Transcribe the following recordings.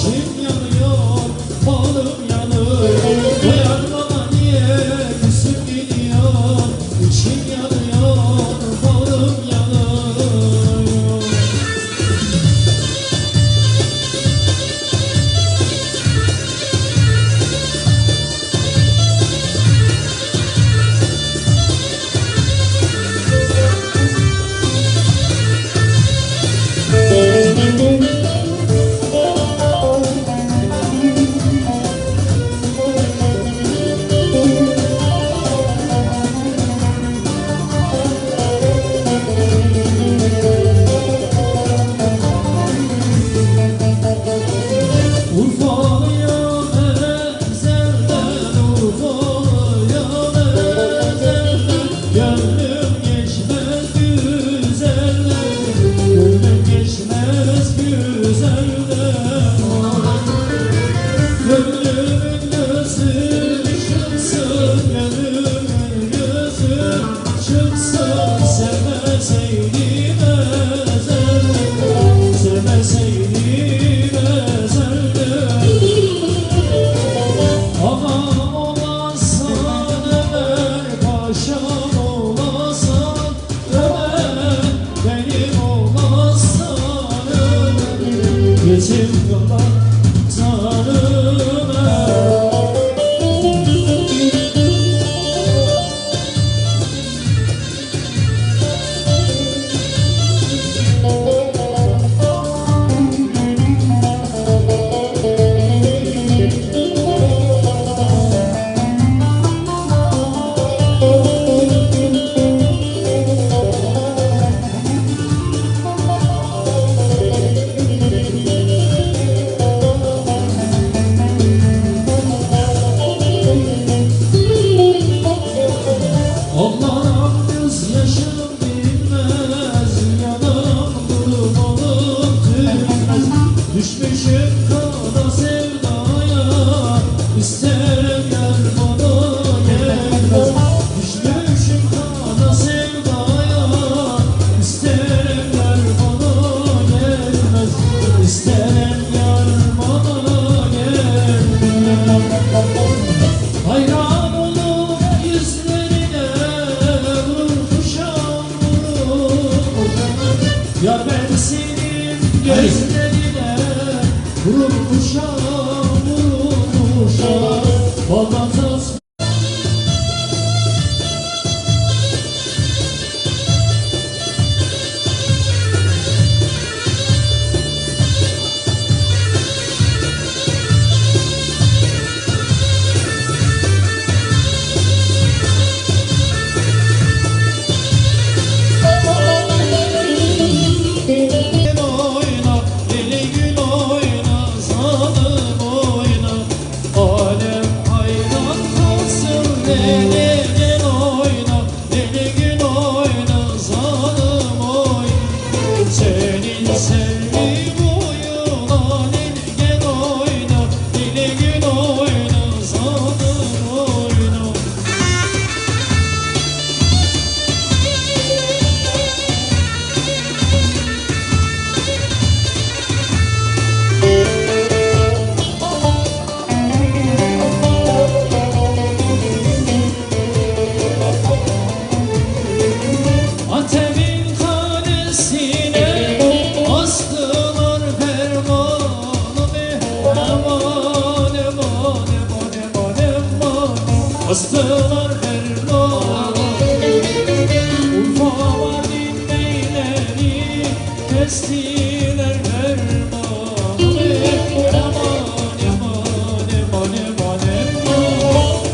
Sing Ya ben senin gözlerine Vurulmuşam, vurulmuşam Baldan tas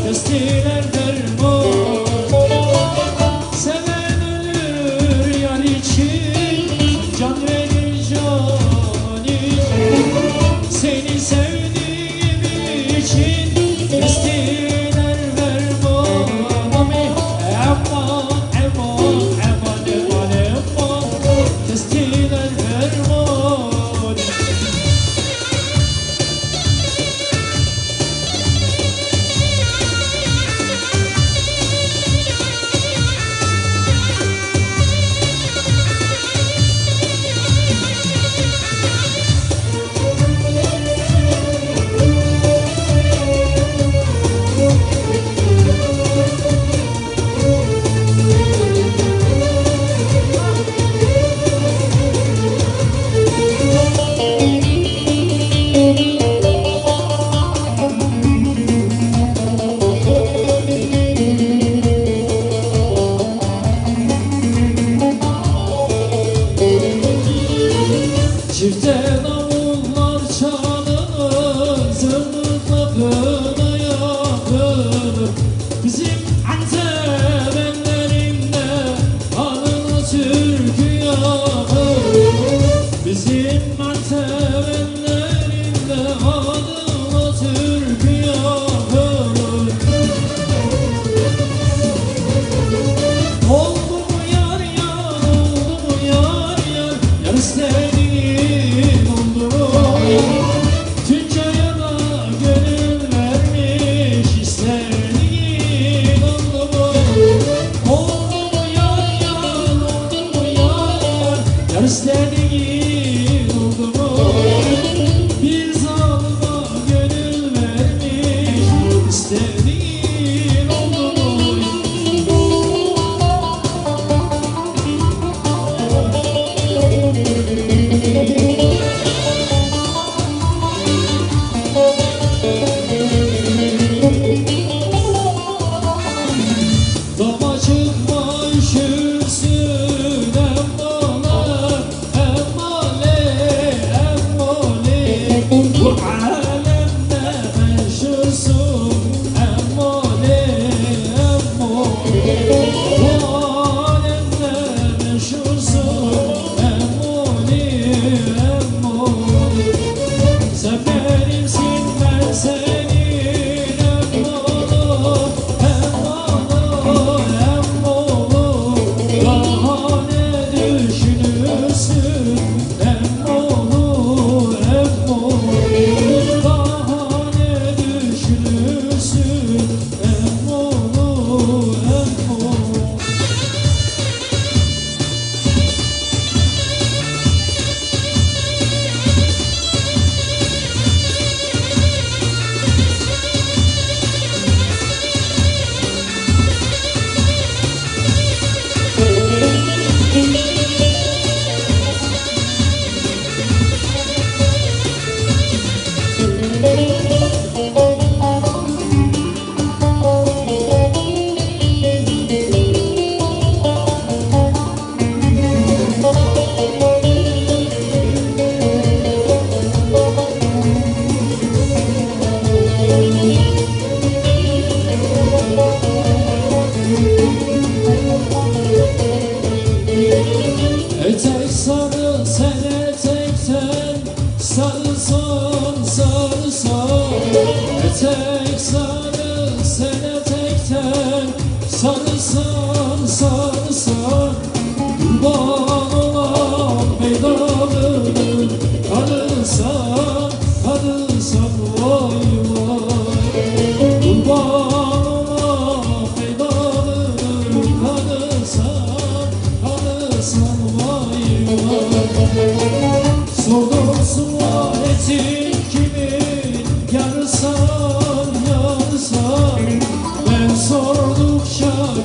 Destiler derman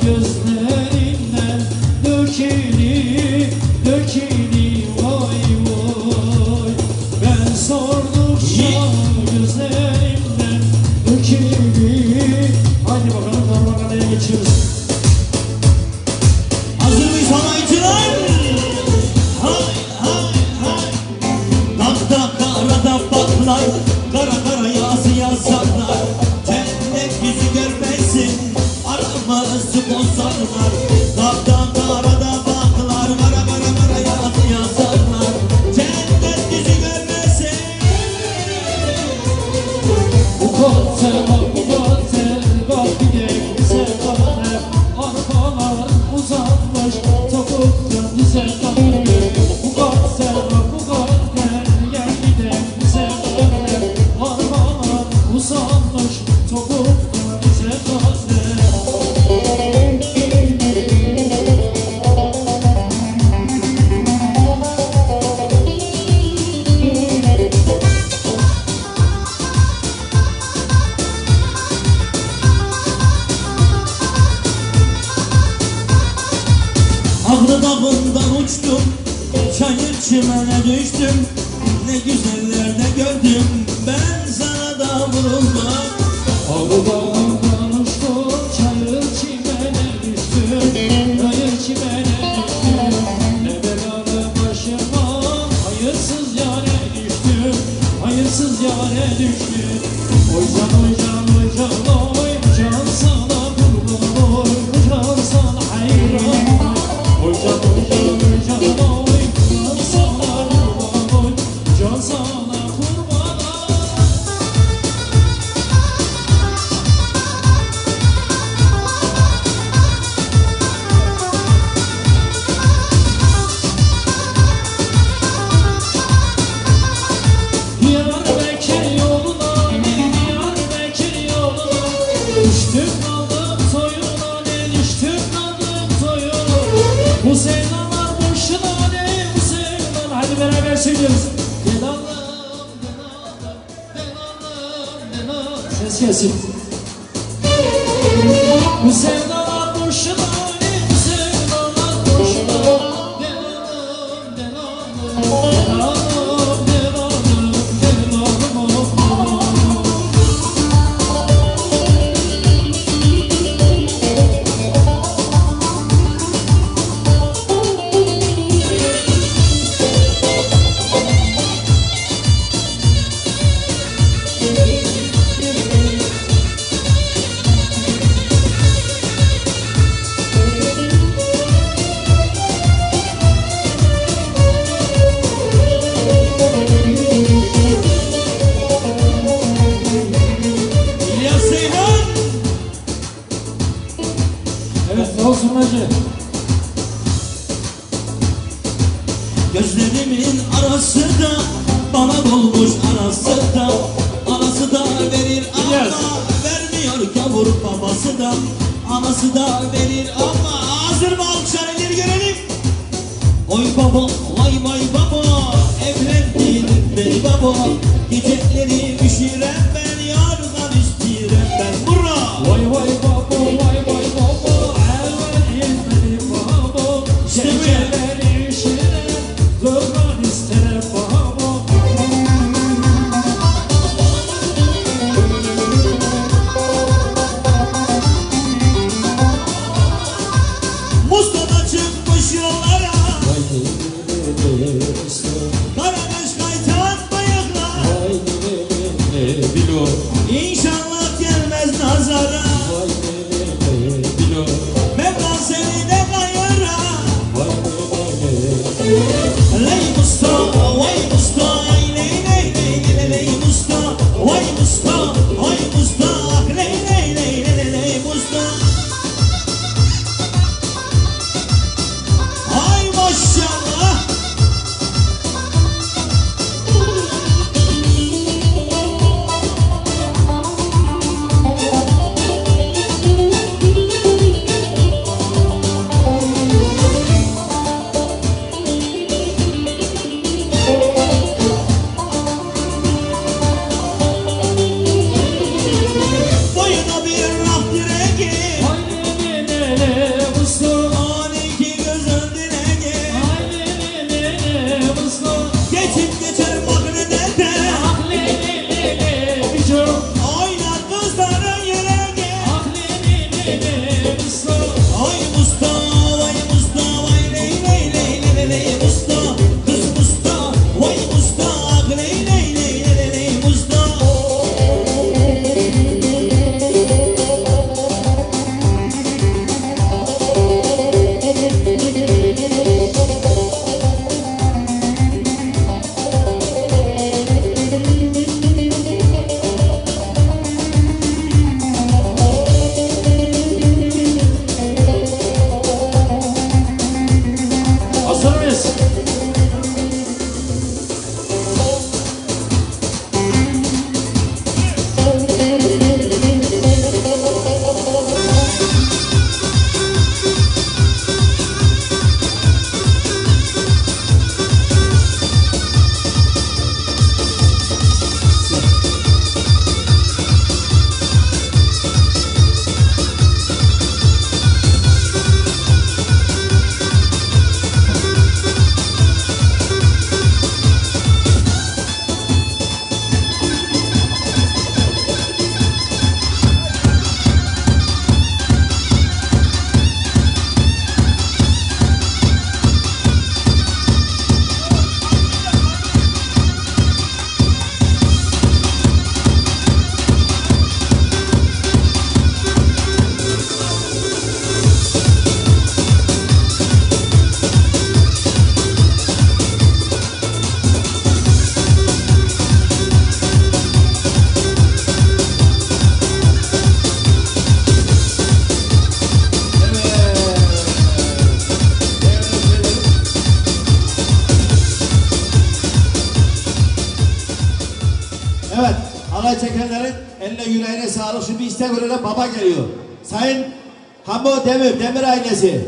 just Ne güzellerde gördüm assim. O céu trouble. Yollara sağlık. Şimdi istek baba geliyor. Sayın Hamo Demir, Demir ailesi.